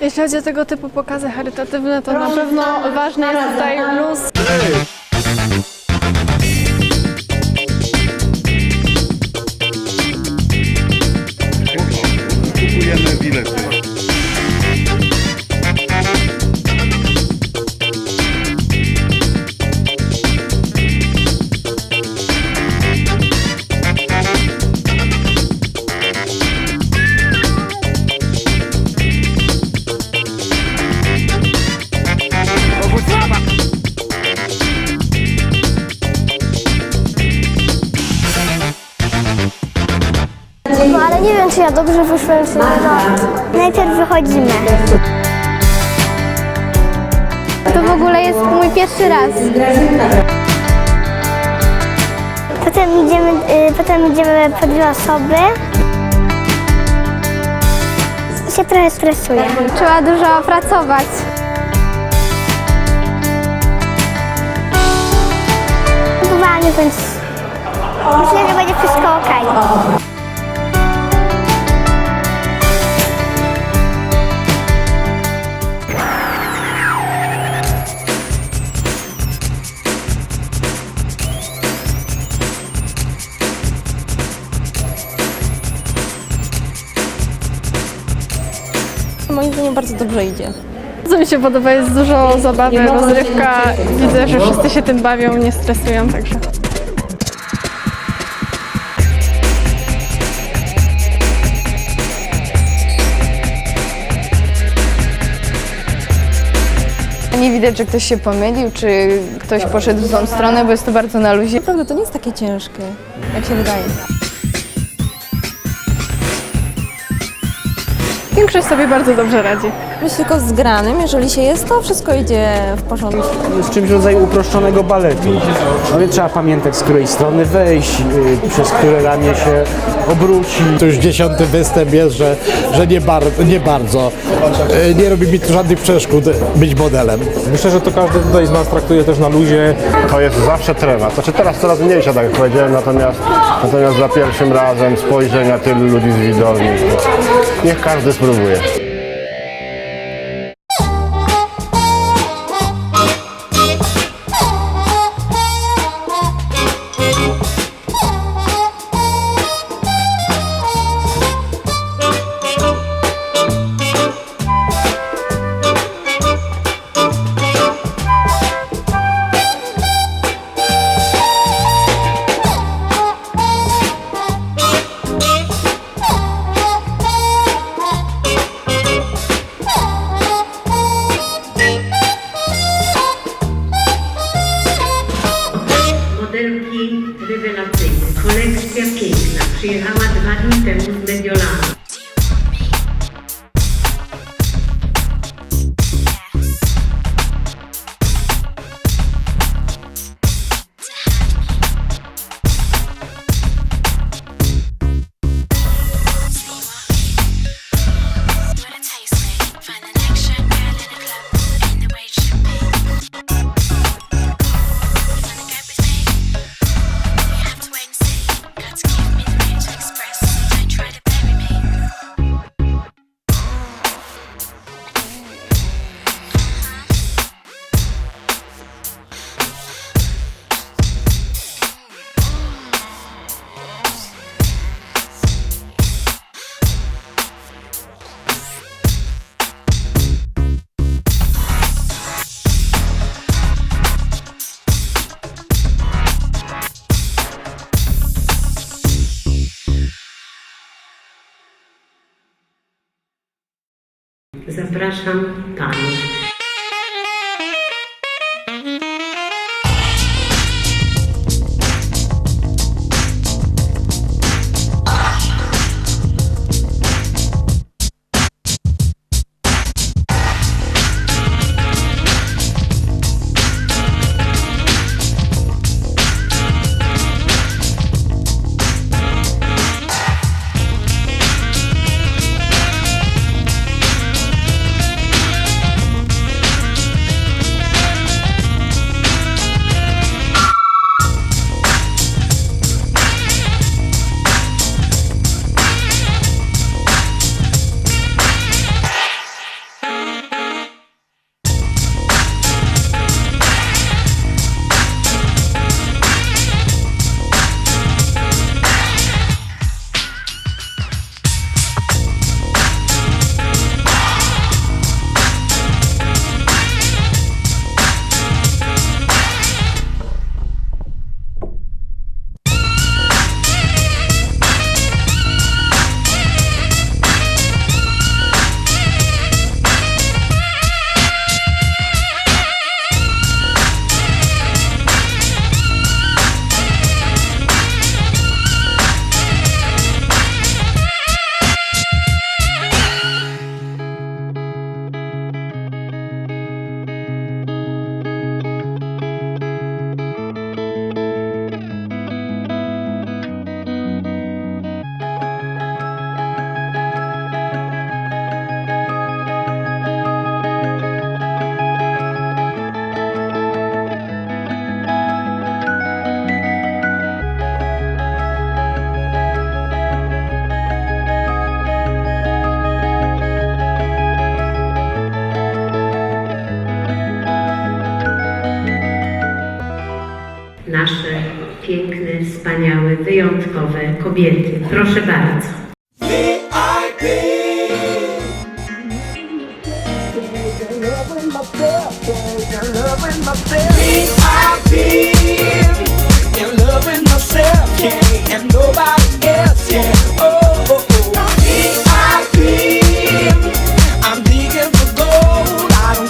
Jeśli chodzi o tego typu pokazy charytatywne, to na pewno ważny jest tutaj luz. Ale nie wiem, czy ja dobrze wyszłem, czy nie. No. Najpierw wychodzimy. To w ogóle jest mój pierwszy raz. Potem idziemy, y, potem idziemy po dwie osoby. I się trochę stresuję. Trzeba dużo pracować. Próbowałam, więc myślę, że będzie wszystko ok. Bardzo dobrze idzie. Co mi się podoba, jest dużo zabawy, rozrywka. Widzę, że wszyscy się tym bawią, nie stresują, także. Nie widać, że ktoś się pomylił, czy ktoś poszedł w złą stronę, bo jest to bardzo na luzie. Naprawdę to nie jest takie ciężkie, jak się wydaje. Większość sobie bardzo dobrze radzi. Być tylko zgranym, jeżeli się jest, to wszystko idzie w porządku. jest czymś w rodzaju uproszczonego baletu. No więc trzeba pamiętać, z której strony wejść, y, przez które ramię się obrócić. To już dziesiąty występ jest, że, że nie, bar, nie bardzo. E, Nie robi mi tu żadnych przeszkód być modelem. Myślę, że to każdy tutaj z nas traktuje też na luzie. To jest zawsze trema. Znaczy teraz coraz mniejsza, tak jak powiedziałem, natomiast, natomiast za pierwszym razem spojrzenia tylu ludzi z widowni. Niech każdy spróbuje. Modelki rewelacyjne. Kolekcja piękna. Przyjechała dwa dni temu z Mediolanu.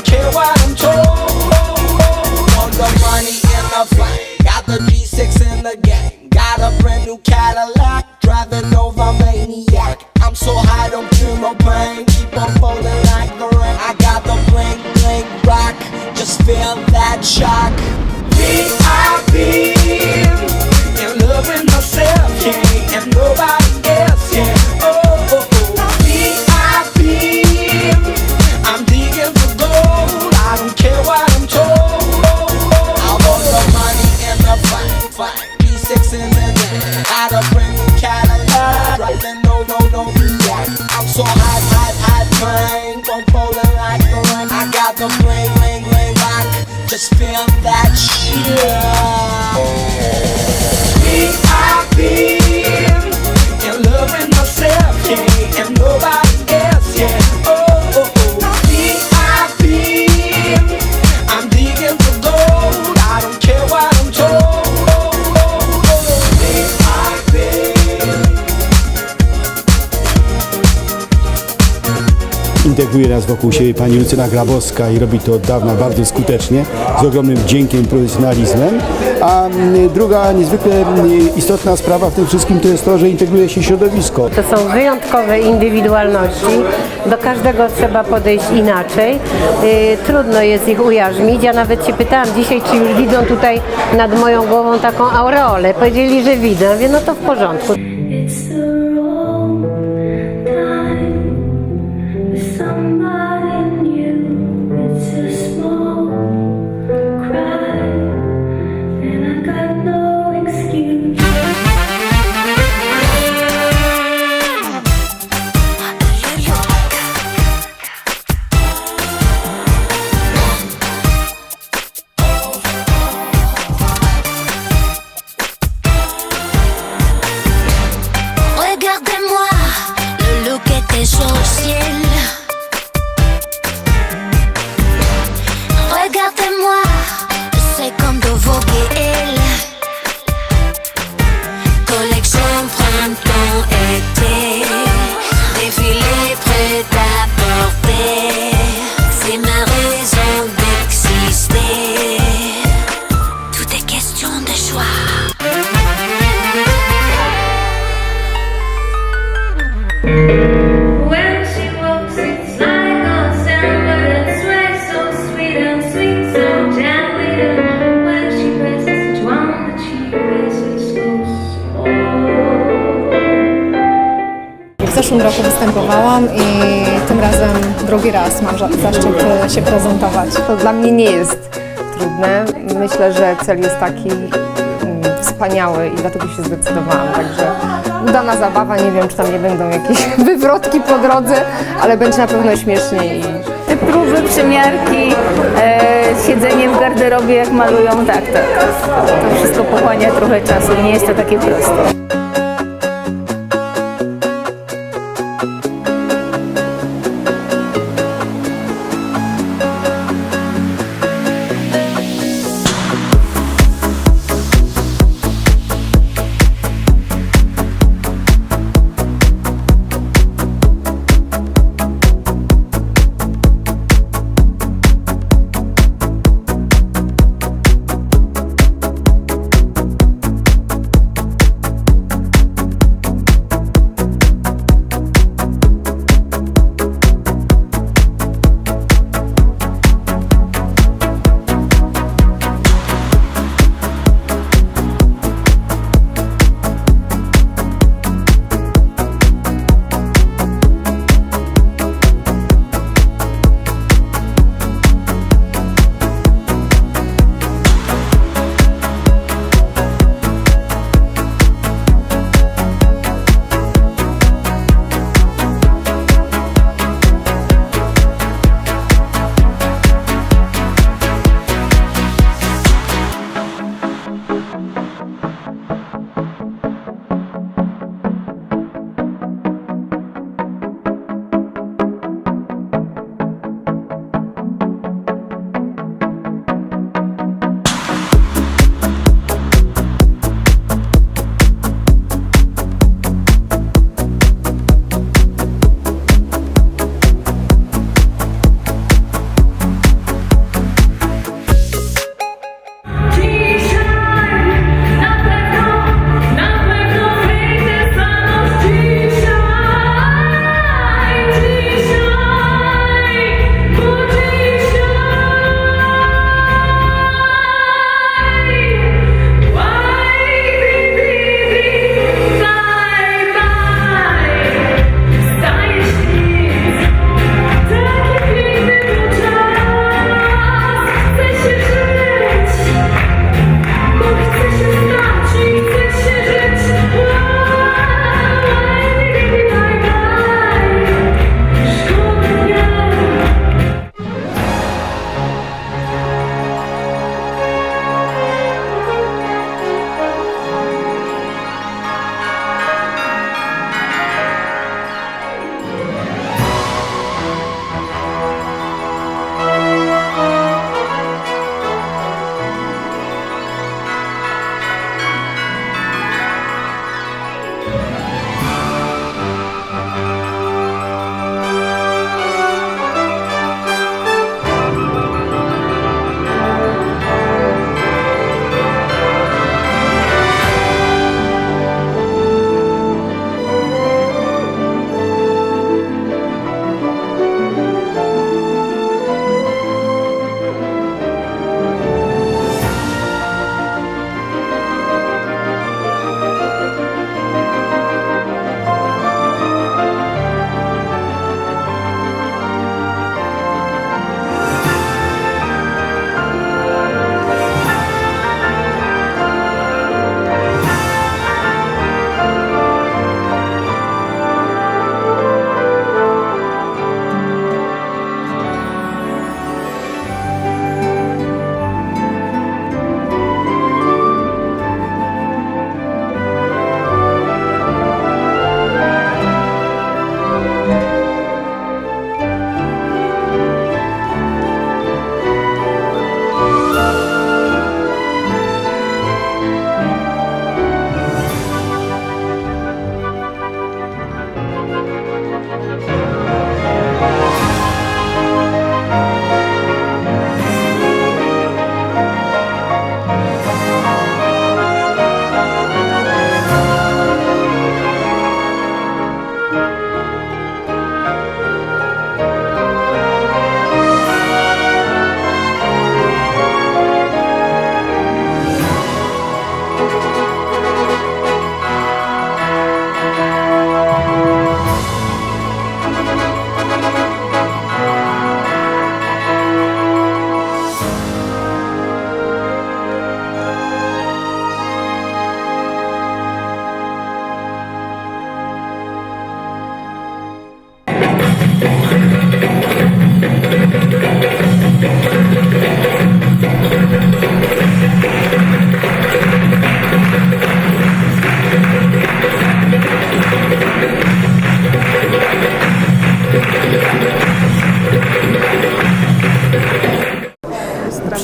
Care what I'm told. Want the money and the fame, got the G6 in the got a brand new Cadillac, driving over maniac. I'm so high, don't feel no pain. Keep on falling like the rain. I got the bling bling rock, just feel that shock. VIP, and loving myself, yeah, and nobody else, yeah. Yeah. Integruje nas wokół siebie pani Lucyna Grabowska i robi to od dawna bardzo skutecznie, z ogromnym wdziękiem i profesjonalizmem. A druga niezwykle istotna sprawa w tym wszystkim to jest to, że integruje się środowisko. To są wyjątkowe indywidualności. Do każdego trzeba podejść inaczej. Y, Trudno jest ich ujarzmić. Ja nawet się pytałam dzisiaj, czy już widzą tutaj nad moją głową taką aureolę. Powiedzieli, że widzę. Mówię, no to w porządku. Roku występowałam i tym razem drugi raz mam za- zaszczyt e, się prezentować. To dla mnie nie jest trudne. Myślę, że cel jest taki mm, wspaniały i dlatego się zdecydowałam. Także udana zabawa, nie wiem, czy tam nie będą jakieś wywrotki po drodze, ale będzie na pewno śmieszniej. Te próby, przymiarki, e, siedzenie w garderobie jak malują, tak, tak. To wszystko pochłania trochę czasu, nie jest to takie proste.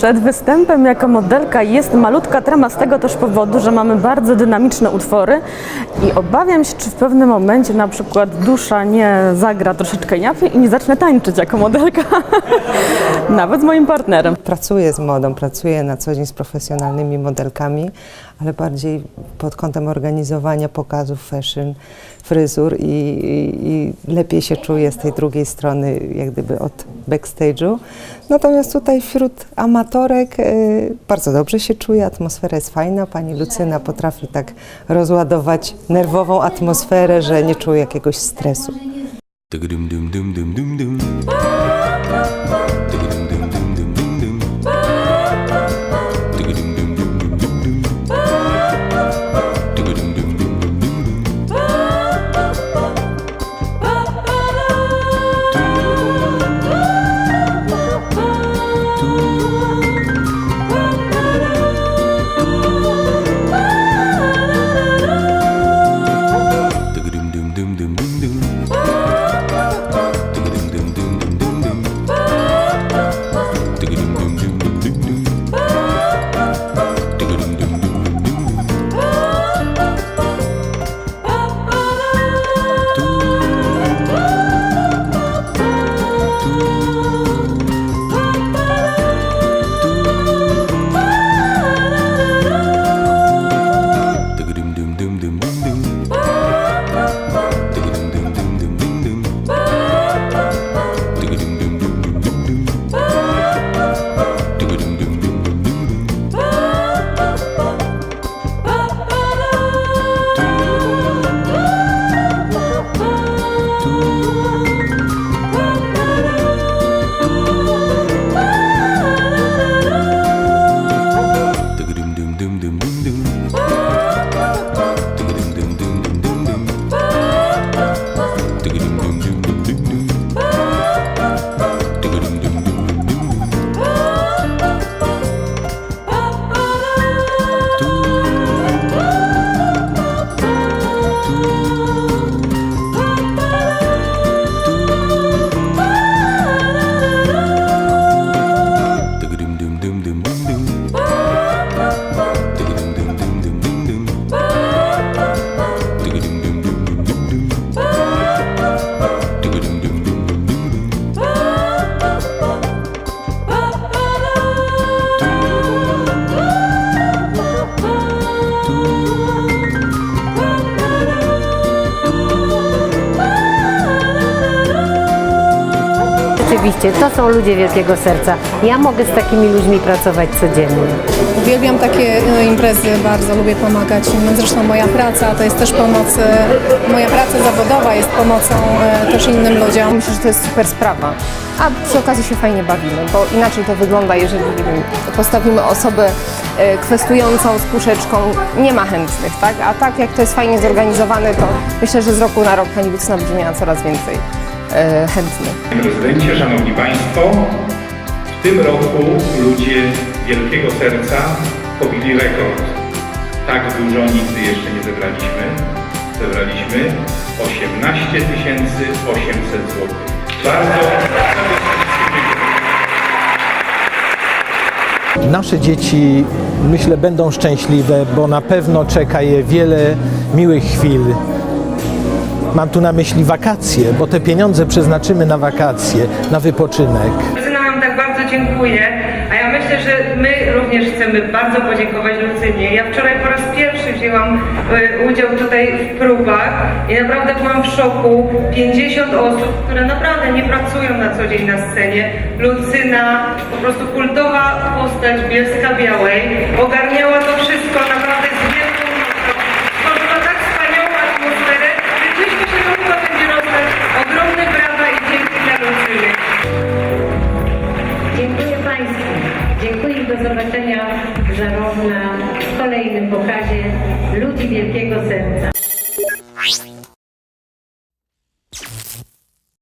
Przed występem jako modelka jest malutka trema z tego też powodu, że mamy bardzo dynamiczne utwory i obawiam się, czy w pewnym momencie na przykład dusza nie zagra troszeczkę inaczej i nie zacznę tańczyć jako modelka, nawet z moim partnerem. Pracuję z modą, pracuję na co dzień z profesjonalnymi modelkami, ale bardziej pod kątem organizowania pokazów fashion, fryzur i, i, i lepiej się czuję z tej drugiej strony, jak gdyby od backstage'u. Natomiast tutaj wśród amatorek y, bardzo dobrze się czuję, atmosfera jest fajna. Pani Lucyna potrafi tak rozładować nerwową atmosferę, że nie czuję jakiegoś stresu. Rzeczywiście, to są ludzie wielkiego serca. Ja mogę z takimi ludźmi pracować codziennie. Uwielbiam takie e, imprezy, bardzo lubię pomagać innym. Zresztą moja praca to jest też pomoc, e, moja praca zawodowa jest pomocą e, też innym ludziom. Myślę, że to jest super sprawa. A przy okazji się fajnie bawimy, bo inaczej to wygląda, jeżeli wiem, postawimy osobę e, kwestującą z puszeczką, nie ma chętnych, tak? A tak jak to jest fajnie zorganizowane, to myślę, że z roku na rok pani Lucyna będzie miała coraz więcej chętnych. Panie prezydencie, szanowni państwo, w tym roku ludzie wielkiego serca pobili rekord. Tak dużo nigdy jeszcze nie zebraliśmy. Zebraliśmy 18 800 zł. Bardzo Nasze dzieci, myślę, będą szczęśliwe, bo na pewno czeka je wiele miłych chwil. Mam tu na myśli wakacje, bo te pieniądze przeznaczymy na wakacje, na wypoczynek. Lucyna Wam tak bardzo dziękuję, a ja myślę, że my również chcemy bardzo podziękować Lucynie. Ja wczoraj po raz pierwszy wzięłam e, udział tutaj w próbach i naprawdę byłam w szoku. 50 osób, które naprawdę nie pracują na co dzień na scenie. Lucyna, po prostu kultowa postać Bielska Białej, ogarniała to wszystko na zobaczenia zarówno w kolejnym pokazie Ludzi Wielkiego Serca.